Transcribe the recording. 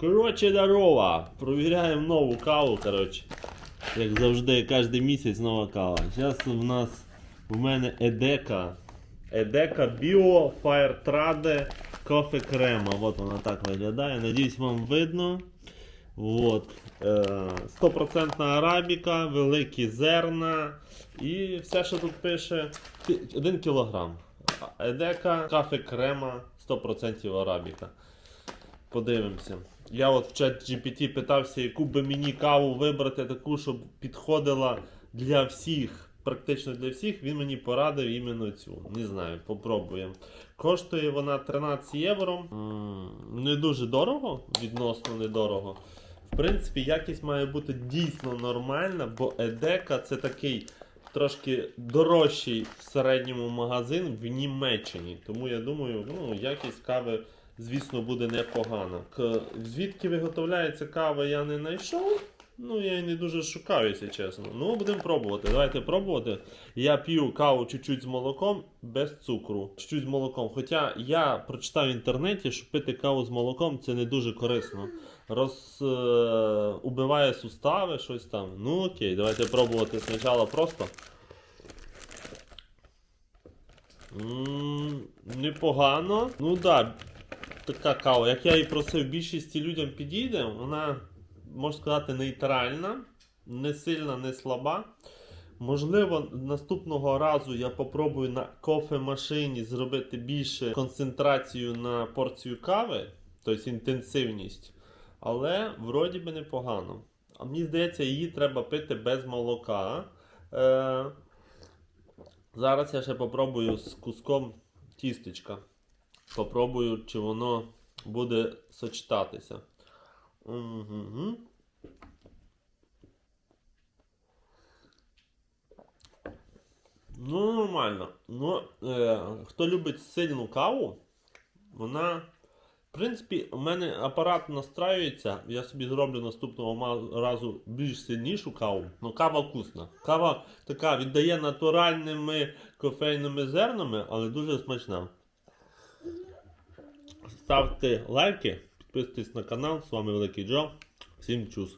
Коротше, здорово! Провіряємо нову каву, коротше. Як завжди, кожен місяць нова кава. Зараз в нас в мене Едека. Едека Bio Firetrade Кофе Крема. От вона так виглядає. Надіюсь, вам видно. От. Е, 100% арабіка, великі зерна. І все, що тут пише, 1 кілограм. Едека, кафе крема, 100% арабіка. Подивимося. Я от в чат GPT питався, яку би мені каву вибрати, таку, щоб підходила для всіх, практично для всіх. Він мені порадив іменно цю. Не знаю, попробуємо. Коштує вона 13 євро. Не дуже дорого, відносно недорого. В принципі, якість має бути дійсно нормальна, бо Едека це такий трошки дорожчий в середньому магазин в Німеччині. Тому я думаю, ну, якість кави, звісно, буде непогана. К... Звідки виготовляється кава, я не знайшов. Ну, я і не дуже шукаю, якщо чесно. Ну, будемо пробувати. Давайте пробувати. Я п'ю каву чуть-чуть з молоком без цукру. Чуть-чуть з молоком. Хоча я прочитав в інтернеті, що пити каву з молоком це не дуже корисно. Роз, е, убиває сустави, щось там. Ну окей, давайте пробувати спочатку просто. М, непогано. Ну так, да, така кава, як я і просив, більшості людям підійде, вона, можна сказати, нейтральна, не сильна, не слаба. Можливо, наступного разу я попробую на кофемашині зробити більше концентрацію на порцію кави, тобто інтенсивність. Але вроді би непогано. А мені здається, її треба пити без молока. Е, зараз я ще попробую з куском тістечка. Попробую, чи воно буде сочетатися. Угу. Ну, нормально. Ну, е, хто любить сильну каву, вона. В принципі, у мене апарат настраюється. Я собі зроблю наступного разу більш сильнішу каву. Ну, кава вкусна. Кава така віддає натуральними кофейними зернами, але дуже смачна. Ставте лайки, підписуйтесь на канал. З вами Великий Джо. Всім чус.